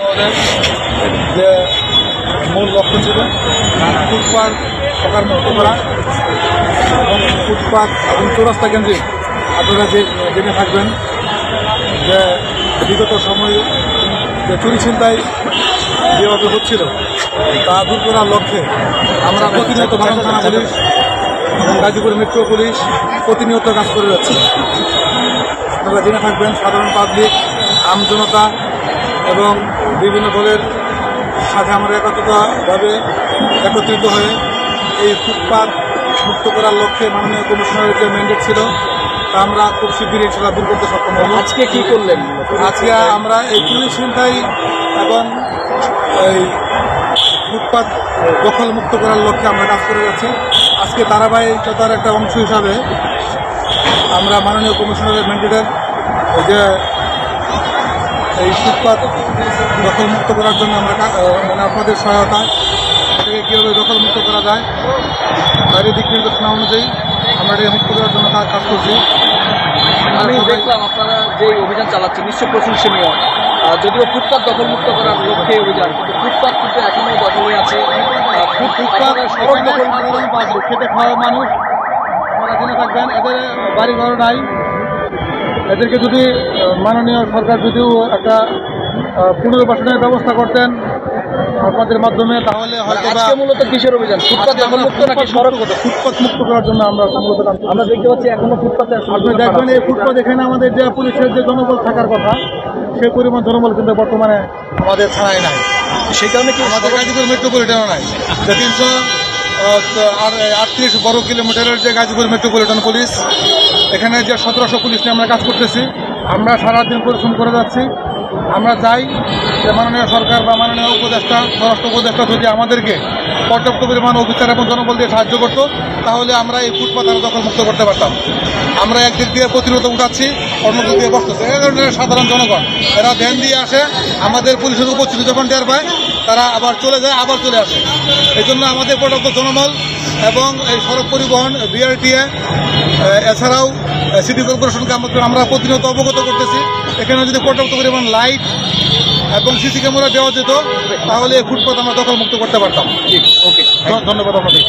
আমাদের যে মূল লক্ষ্য ছিল ফুটপাত সকাল মুক্ত করা এবং ফুটপাত এবং চৌরাস্তা কেন্দ্রিক আপনারা যে জেনে থাকবেন যে বিগত সময়ে যে চুরি ছিনতাই যেভাবে হচ্ছিল, তা দূর করার লক্ষ্যে আমরা প্রতিনিয়ত ভারত থানা পুলিশ এবং গাজীপুর মেট্রো পুলিশ প্রতিনিয়ত কাজ করে যাচ্ছে। আপনারা জেনে থাকবেন, সাধারণ পাবলিক আমজনতা এবং বিভিন্ন দলের সাথে আমরা একত্রিতভাবে একত্রিত হয়ে এই ফুটপাত মুক্ত করার লক্ষ্যে মাননীয় কমিশনারের যে ম্যান্ডেট ছিল তা আমরা খুব শীঘ্রই সেটা দূর করতে সক্ষম হব। আজকে কি করলেন? আজকে আমরা এই চুরি ছিনতাই এবং এই ফুটপাত দখল মুক্ত করার লক্ষ্যে আমরা কাজ করে যাচ্ছি। আজকে ধারাবাহিকতার একটা অংশ হিসাবে আমরা মাননীয় কমিশনারের ম্যান্ডেটের যে এই ফুটপাত দখলমুক্ত করার জন্য আমরা মানে আপনাদের সহায়তা এটাকে কীভাবে দখলমুক্ত করা যায় বাইরের দিক নির্দেশনা অনুযায়ী আমরা এটাকে মুক্ত করার জন্য কাজ করছি। আমি দেখলাম আপনারা যে অভিযান চালাচ্ছেন নিশ্চয় প্রশংসনীয় যদিও ফুটপাত দখলমুক্ত করার লক্ষ্যে অভিযান কিন্তু ফুটপাত কিন্তু এখনও দখল হয়ে আছে। ফুটপাত সড়ক দখল খেতে খাওয়া মানুষ আপনারা জেনে থাকবেন এদের বাড়ি ঘর নাই। এদেরকে যদি মাননীয় সরকার যদিও একটা পুনর্বাসনের ব্যবস্থা করতেন আপনাদের মাধ্যমে তাহলে হয়তো মূলত কিসের অভিযান? ফুটপাত মুক্ত নাকি সড়ক ফুটপাত ফুটপাত মুক্ত করার জন্য আমরা আমরা দেখতে পাচ্ছি এখনও ফুটপাতে আপনি দেখবেন এই ফুটপাত এখানে আমাদের যে পুলিশের যে জনবল থাকার কথা সেই পরিমাণ জনবল কিন্তু বর্তমানে আমাদের থানায় নাই। সেই কারণে কি আমাদের গাজীপুর মেট্রোপলিটনও নাই। তিনশো আটত্রিশ বড় কিলোমিটারের যে গাজীপুর মেট্রোপলিটন পুলিশ এখানে যে সতেরোশো পুলিশ নিয়ে আমরা কাজ করতেছি, আমরা সারাদিন পরিশ্রম করে যাচ্ছি। আমরা চাই যে মাননীয় সরকার বা মাননীয় উপদেষ্টা, স্বরাষ্ট্র উপদেষ্টা যদি আমাদেরকে পর্যাপ্ত পরিমাণ অফিসার এবং জনবল দিয়ে সাহায্য করতো, তাহলে আমরা এই ফুটপাত আরও দখল মুক্ত করতে পারতাম। আমরা একদিক দিয়ে প্রতিরোধ উঠাচ্ছি অন্যদিক দিয়ে বসতেছে। এই ধরনের সাধারণ জনগণ, এরা ধ্যান দিয়ে আসে, আমাদের পুলিশের উপস্থিতি যখন টের পায়, তারা আবার চলে যায়, আবার চলে আসে। এই জন্য আমাদের পর্যাপ্ত জনবল এবং এই সড়ক পরিবহন বিআরটিএ এছাড়াও সিটি কর্পোরেশনকে আমরা- আমরা প্রতিনিয়ত অবগত করতেছি। এখানে যদি পর্যাপ্ত পরিমাণ লাইট এবং সিসি ক্যামেরা দেওয়া যেত তাহলে এই ফুটপাত আমরা দখলমুক্ত করতে পারতাম। ওকে। ধন্যবাদ আপনাদের।